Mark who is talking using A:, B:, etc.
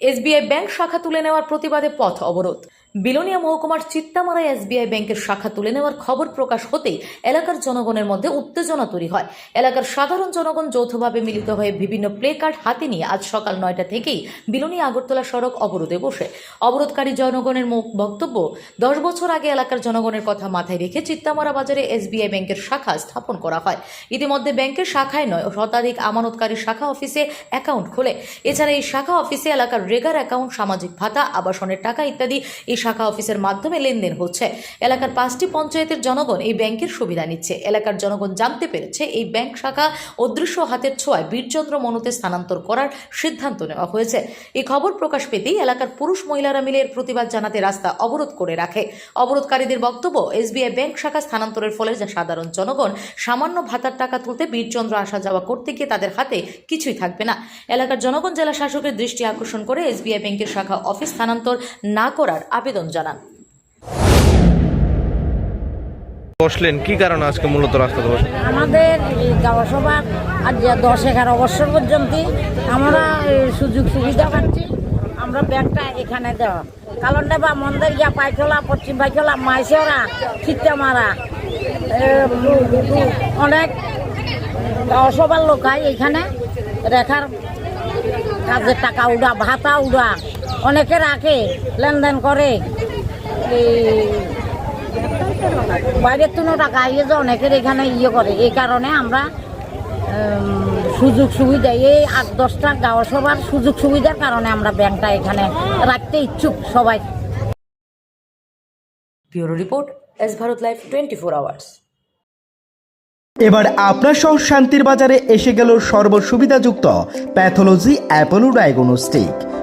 A: SBI bank শাখা তুলে নেওয়ার প্রতিবাদে পথ অবরোধ। বিলোনিয়া মহকুমার চিত্তামারায় এসবিআই ব্যাংকের শাখা তুলে নেওয়ার খবর প্রকাশ হতেই এলাকার জনগণের মধ্যে উত্তেজনা তৈরি হয়। এলাকার সাধারণ জনগণ যৌথভাবে মিলিত হয়ে বিভিন্ন প্লে কার্ড হাতে নিয়ে আজ সকাল নয়টা থেকেই বিলোনিয়া আগরতলা সড়ক অবরোধে বসে। অবরোধকারী জনগণের বক্তব্য, দশ বছর আগে এলাকার জনগণের কথা মাথায় রেখে চিত্তামারা বাজারে এসবিআই ব্যাংকের শাখা স্থাপন করা হয়। ইতিমধ্যে ব্যাংকের শাখায় নয়, শতাধিক আমানতকারী শাখা অফিসে অ্যাকাউন্ট খোলে। এছাড়া এই শাখা অফিসে এলাকার রেগার অ্যাকাউন্ট, সামাজিক ভাতা, আবাসনের টাকা ইত্যাদি এই শাখা অফিসের মাধ্যমে লেনদেন হচ্ছে। এলাকার পাঁচটি পঞ্চায়েতের জনগণ এই ব্যাংকের সুবিধা নিচ্ছে। এলাকার জনগণ জানতে পেরেছে এই ব্যাংক শাখা অদৃশ্য হাতের ছোঁয়ায় বীরচন্দ্র মনুতে স্থানান্তর করার সিদ্ধান্ত নেওয়া হয়েছে। এই খবর প্রকাশ পেতেই এলাকার পুরুষ মহিলারা মিলে এর প্রতিবাদ জানাতে রাস্তা অবরোধ করে রাখে। অবরোধকারীদের বক্তব্য, এসবিআই ব্যাংক শাখা স্থানান্তরের ফলে যা সাধারণ জনগণ সামান্য ভাতার টাকা তুলতে বীরচন্দ্র আসা যাওয়া করতে গিয়ে তাদের হাতে কিছুই থাকবে না। এলাকার জনগণ জেলা শাসকের দৃষ্টি আকর্ষণ করে এসবিআই ব্যাংকের শাখা অফিস স্থানান্তর না করার আবেদন জানান।
B: বসলেন কি কারণে আজকে মূলত রাস্তাতে বসলেন
C: আমাদের এই গাওয়া আজ দশ এগারো বছর পর্যন্ত আমরা এই সুযোগ সুবিধা পাচ্ছি। আমরা ব্যাগটা এখানে দেওয়া। কালন্ডা বা মন্দির গিয়া পাইখলা পশ্চিম পাইখলা মাইসরা খিত্তামারা অনেক গাওয়া সভার লোক এখানে। রেখার কাজের টাকা উড়া ভাতা উড়া। অনেকে রাখে লেনদেন করে। এই বাইরের তুনো টাকা ইয়ে যে অনেকের এখানে ইয়ে করে। এই কারণে আমরা সুযোগ সুবিধা এই আট দশটা গাঁও সবার সুযোগ সুবিধার কারণে আমরা ব্যাংকটা এখানে রাখতে ইচ্ছুক সবাই।
A: Bureau report S Bharat live twenty four hours.
D: এবার আপনার সহ শান্তির বাজারে এসে গেল সর্বসুবিধাযুক্ত প্যাথোলজি অ্যাপোলো ডায়াগনস্টিক।